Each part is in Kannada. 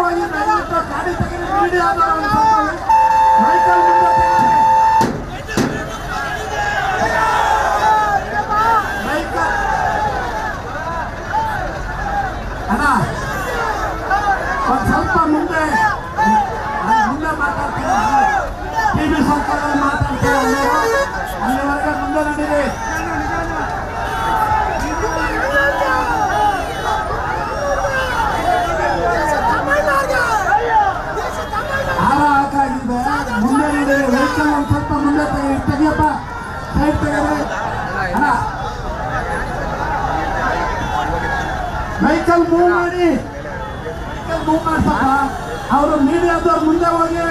ಒಂದು ಸ್ವಲ್ಪ ಮೈಕಲ್ ಅಣ್ಣ, ಒಂದು ಸ್ವಲ್ಪ ಮುಂದೆ ಮುಂದೆ ಮಾತಾಡ್ತೀನಿ. ಟಿ ವಿ ಸರ್ಕಾರದಲ್ಲಿ ಮಾತಾಡ್ತೀವಿ ಅಲ್ಲಿವರೆಗೆ ಮುಂದೆ ನಡೀರಿ. ವೆಹಿಕಲ್ ಮೂವ್ ಮಾಡಿ ವೆಹಿಕಲ್ ಮೂವ್ ಮಾಡ್ಸಪ್ಪ ಅವರು ಮೀಡಿಯಾದವ್ರು ಮುಂದೆ ಹೋಗಿ.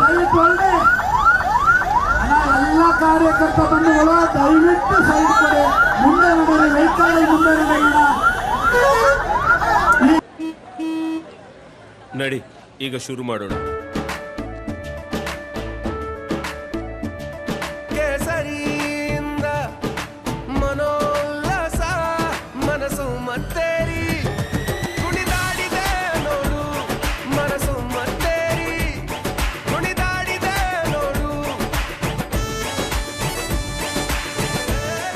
ದಯವಿಟ್ಟು ಎಲ್ಲ ಕಾರ್ಯಕರ್ತ ಬಂಧುಗಳು, ದಯವಿಟ್ಟು ಸೈಡ್ ಕೊಡಿ. ಮುಂದೆ ನಡೀರಿ ವೆಹಿಕಲ್ ಮುಂದೆ ನಡಿ, ಈಗ ಶುರು ಮಾಡೋಣ.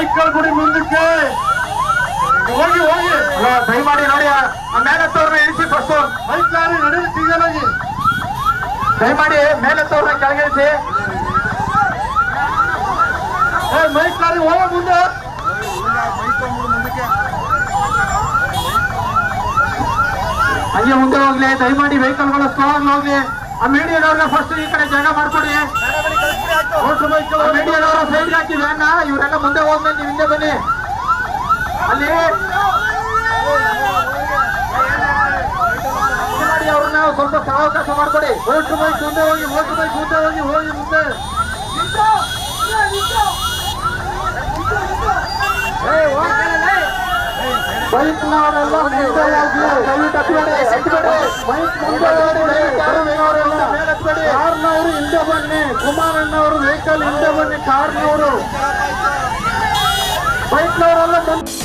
ಬೈಕ್ ಗುಡಿ ಮುಂದಕ್ಕೆ. ಹೋಗಿ ಹೋಗಿ. ದಯಮಾಡಿ ನೋಡಿ ಮೇಲತ್ತವ್ರನ್ನ ಇಳಿಸಿ ಫಸ್ಟ್ ಬೈಕ್ ಲಾರಿ ನಡೀಲಿ ಮಾಡಿ ದಯಮಾಡಿ ಮೇಲತ್ತವ್ರನ್ನ ಕೆಳಗಿಳಿಸಿ. ಬೈಕ್ ಲಾರಿ ಹೋಗ ಮುಂದೆ. ಹಂಗೆ ಮುಂದೆ ಹೋಗ್ಲಿ ದಯಮಾಡಿ ವೆಹಿಕಲ್ಗಳು ಸ್ಲೋ ಆಗಿ ಹೋಗ್ಲಿ. ಆ ಮೀಡಿಯಾದವ್ರನ್ನ ಫಸ್ಟ್ ಈ ಕಡೆ ಜಾಗ ಮಾಡ್ಕೊಡಿ. ಇವರೆಲ್ಲ ಮುಂದೆ ಹೋದ್ಮೇಲೆ ನೀವು ಹಿಂದೆ ಬನ್ನಿ ಅಲ್ಲಿ ಅವ್ರನ್ನ ಸ್ವಲ್ಪ ಸಾವಕಾಶ ಮಾಡ್ಕೊಡಿ ಓಟು ಬೈಕ್ ಮುಂದೆ ಹೋಗಿ ಓಟು ಬೈಕ್ ಮುಂದೆ ಹೋಗಿ ಹೋಗಿ ಮುಂದೆ ಮುಂದೆ ಹೋಗಿ. ಬೈಕ್ ಮುಂದೆ ಹೋಗಿ ಕುಮಾರಣ್ಣವರು ವೆಹಿಕಲ್ ಹಿಂದೆ ಬನ್ನಿ ಕಾರ್ನವರು ಬೈಕ್ನವರೆಲ್ಲ ಮುಂದೆ